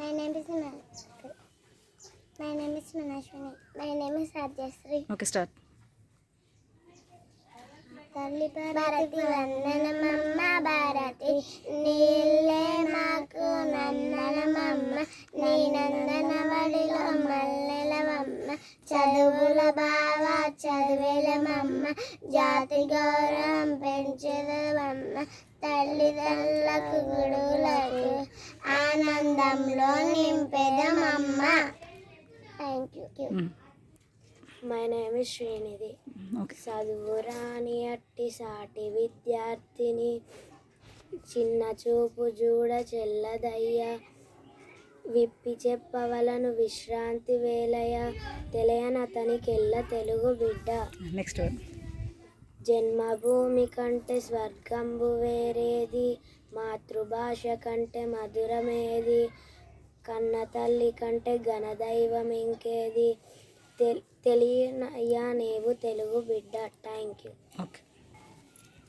My name is Manashwini. My name is Manashwini. My name is Raджశ్రీ okay start తల్లి భారతి వందనమమ్మ భారతి నీళ్ళే మాకు నందనమమ్మ నీ నందన బడిలో మల్లెలమమ్మ చదువుల బావ చదువులమమ్మ జాతి గౌరవం పెంచదమమ్మ తల్లిదండ్రులకు గుడులకు ఆనందంలో నింపెదమమ్మ. Thank you my name is Srinidhi okay చదువు రాని అట్టి సాటి విద్యార్థిని. చిన్న చూపు చూడ చెల్లదయ్యా. విప్పి చెప్పవలను విశ్రాంతి వేలయ తెలియనతనికెల్ల తెలుగు బిడ్డ. నెక్స్ట్ జన్మభూమి కంటే స్వర్గంబు వేరేది మాతృభాష కంటే మధురమేది కన్న తల్లి కంటే ఘనదైవం ఇంకేది? తె తెలియనయ్యా నీవు తెలుగు బిడ్డ. Thank you okay